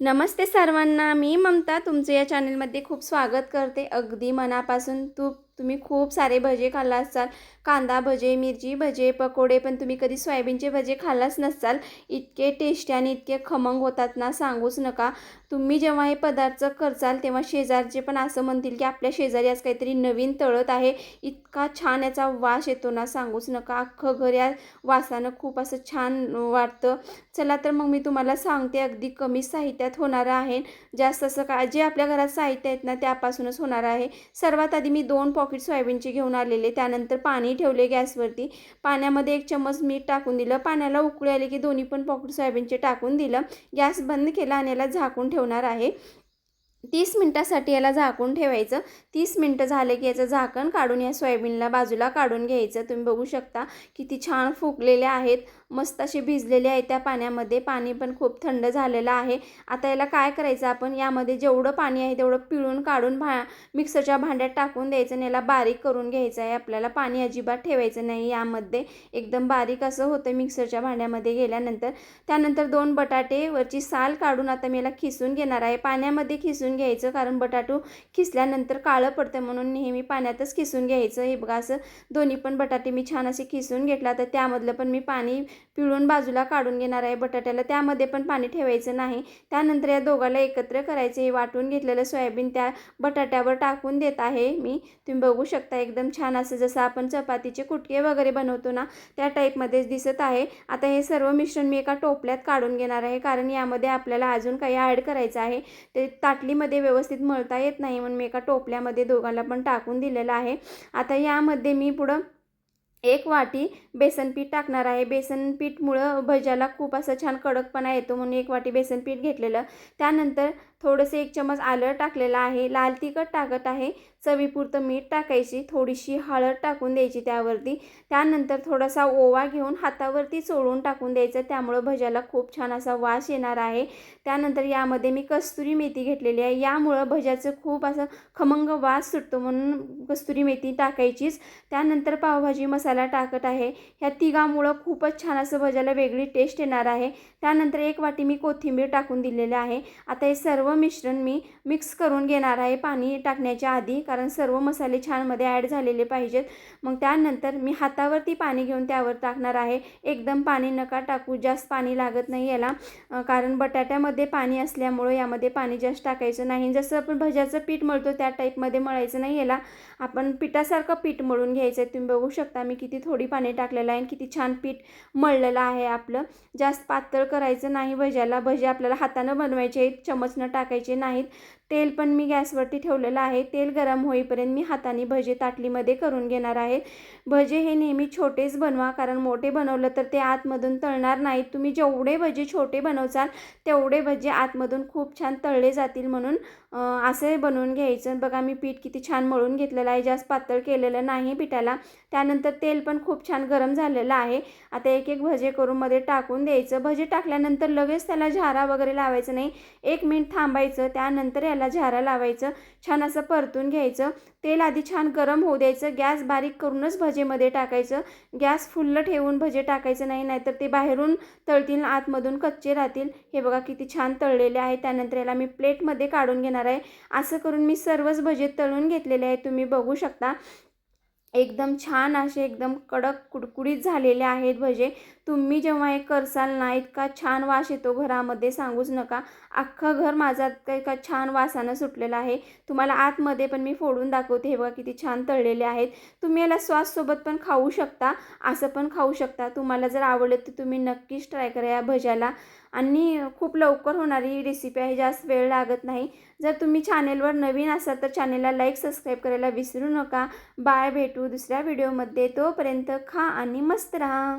नमस्ते सर्वांना मी ममता तुमचं या चॅनलमध्ये खूप स्वागत करते. अगदी मनापासून तू तुम्ही खूप सारे भजे खाल्ला असाल. कांदा भजे मिरची भजे पकोडे पण तुम्ही कधी सोयाबीनचे भजे खाल्लाच नसाल. इतके टेस्टी आणि इतके खमंग होतात ना सांगूच नका. तुम्ही जेव्हा हे पदार्थ करचाल तेव्हा शेजारचे पण असं म्हणतील की आपल्या शेजारी आज काहीतरी नवीन तळत आहे. इतका छान याचा वास येतो ना सांगूच नका. अख्खं घर या वासानं खूप असं छान वाटतं. चला तर मग मी तुम्हाला सांगते अगदी कमी साहित्यात होणारं आहे. जास्त असं का जे आपल्या घरात साहित्य आहेत ना त्यापासूनच होणार आहे. सर्वात आधी मी दोन पॉकेट सोयाबीनचे घेऊन आलेले. त्यानंतर पाणी ठेवले गॅसवरती. पाण्यामध्ये एक चम्मच मीठ टाकून दिलं. पाण्याला उकळी आले की दोन्ही पण पॉकेट सोयाबीनचे टाकून दिलं. गॅस बंद केला आणि याला झाकून ठेवणार आहे. तीस मिनटासाठी याला झाकून ठेवायचं. तीस मिनटं झाले की याचं झाकण काढून या सोयाबीनला बाजूला काढून घ्यायचं. तुम्ही बघू शकता किती छान फुगलेले आहेत. मस्त असे भिजलेले आहेत त्या पाण्यामध्ये. पाणी पण खूप थंड झालेलं आहे. आता याला काय करायचं आपण? यामध्ये जेवढं पाणी आहे तेवढं पिळून काढून भा मिक्सरच्या भांड्यात टाकून द्यायचं आणि याला बारीक करून घ्यायचं आहे. आपल्याला पाणी अजिबात ठेवायचं नाही यामध्ये. एकदम बारीक असं होतं मिक्सरच्या भांड्यामध्ये गेल्यानंतर. त्यानंतर दोन बटाटे वरची साल काढून आता मी याला खिसून घेणार आहे. पाण्यामध्ये खिसून घ्यायचं. कारण बटाटू खिसल्यानंतर काळं पडतं म्हणून नेहमी पाण्यातच खिसून घ्यायचं. हे बघा असं दोन्ही पण बटाटे मी छान असे खिसून घेतला. तर त्यामधलं पण मी पाणी पिळून बाजूला काढून घेणार आहे बटाट्याला. त्यामध्ये पण पाणी ठेवायचं नाही. त्यानंतर या दोघाला एकत्र करायचे हे वाटून घेतलेलं सोयाबीन त्या बटाट्यावर टाकून देत आहे मी. तुम्ही बघू शकता एकदम छान असं जसं आपण चपातीचे कुटके वगैरे बनवतो ना त्या टाईपमध्येच दिसत आहे. आता हे सर्व मिश्रण मी एका टोपल्यात काढून घेणार आहे. कारण यामध्ये आपल्याला अजून काही ॲड करायचं आहे. ते ताटली ताटलीमध्ये व्यवस्थित मळता येत नाही म्हणून मी एका टोपल्यामध्ये दोघांना पण टाकून दिलेलं आहे. आता यामध्ये मी पुढं एक वाटी बेसन पीठ टाकणार आहे. बेसन पीठमुळं भज्याला खूप असं छान कडकपणा येतो म्हणून एक वाटी बेसन पीठ घेतलेलं. त्यानंतर थोडंसं एक चमच आलं टाकलेलं आहे. लाल तिखट टाकत आहे. चवीपुरतं मीठ टाकायची. थोडीशी हळद टाकून द्यायची त्यावरती. त्यानंतर थोडासा ओवा घेऊन हातावरती चोळून टाकून द्यायचं. त्यामुळं भज्याला खूप छान असा वास येणार आहे. त्यानंतर यामध्ये मी कस्तुरी मेथी घेतलेली आहे. यामुळं भज्याचं खूप असं खमंग वास सुटतो म्हणून कस्तुरी मेथी टाकायचीच. त्यानंतर पावभाजी मसाला टाकत आहे. ह्या तिघामुळं खूपच छान असं भज्याला वेगळी टेस्ट येणार आहे. त्यानंतर एक वाटी मी कोथिंबीर टाकून दिलेली आहे. आता हे सर्व मिश्रण मी मिक्स करून घेणार आहे पाणी टाकण्याच्या आधी कारण सर्व मसाले छानमध्ये ॲड झालेले पाहिजेत. मग त्यानंतर मी हातावरती पाणी घेऊन त्यावर टाकणार आहे. एकदम पाणी नका टाकू जास्त पाणी लागत नाही याला. कारण बटाट्यामध्ये पाणी असल्यामुळं यामध्ये पाणी जास्त टाकायचं नाही. जसं आपण भज्याचं पीठ मळतो त्या टाईपमध्ये मळायचं नाही याला. आपण पिठासारखं पीठ मळून घ्यायचं आहे. तुम्ही बघू शकता मी किती थोडी पाणी टाकलेलं आहे आणि किती छान पीठ मळलेलं आहे आपलं. जास्त पातळ करायचं नाही भज्याला. भजे आपल्याला हातानं बनवायचे चमचनं टाकायचे नाहीत. तेल पण मी गॅसवरती ठेवलेलं आहे. तेल गरम होईपर्यंत मी हाताने भजे ताटलीमध्ये करून घेणार आहे. भजे हे नेहमी छोटेच बनवा कारण मोठे बनवलं तर ते आतमधून तळणार नाहीत. तुम्ही जेवढे भजे छोटे बनवचाल तेवढे भजे आतमधून खूप छान तळले जातील म्हणून असे बनवून घ्यायचं. बघा मी पीठ किती छान मळून घेतलेलं आहे. जास्त पातळ केलेलं नाही पिठाला. त्यानंतर तेल पण खूप छान गरम झालेलं आहे. आता एक एक भजे करून मध्ये टाकून द्यायचं. भजे टाकल्यानंतर लगेच त्याला झारा वगैरे लावायचं नाही. एक मिनिट थांब. थांबायचं त्यानंतर याला झारा लावायचं छान असं परतून घ्यायचं. तेल आधी छान गरम होऊ द्यायचं गॅस बारीक करूनच भजेमध्ये टाकायचं. गॅस फुल्ल ठेवून भजे टाकायचं नाही नाहीतर ते बाहेरून तळतील आतमधून कच्चे राहतील. हे बघा किती छान तळलेले आहे. त्यानंतर याला मी प्लेटमध्ये काढून घेणार आहे. असं करून मी सर्वच भजे तळून घेतलेले आहे. तुम्ही बघू शकता. एकदम छान असे एकदम कडक कुडकुडीत झालेले आहेत भजे. तुम्ही जेव्हा हे करसाल ना इतका छान वास येतो घरामध्ये सांगूच नका. अख्खं घर माझा एका छान वासानं सुटलेलं आहे. तुम्हाला आतमध्ये पण मी फोडून दाखवते. हे बघा किती छान तळलेले आहेत. तुम्ही याला स्वाससोबत पण खाऊ शकता. असं पण खाऊ शकता. तुम्हाला जर आवडलं तर तुम्ही नक्कीच ट्राय करा या भज्याला. आणि खूप लवकर होणारी रेसिपी आहे. जास्त वेळ लागत नाही. जर तुम्ही चॅनेलवर नवीन असाल तर चॅनेलला लाईक सबस्क्राईब करायला विसरू नका. बाय भेटू दुसऱ्या व्हिडिओमध्ये. तोपर्यंत खा आणि मस्त राहा.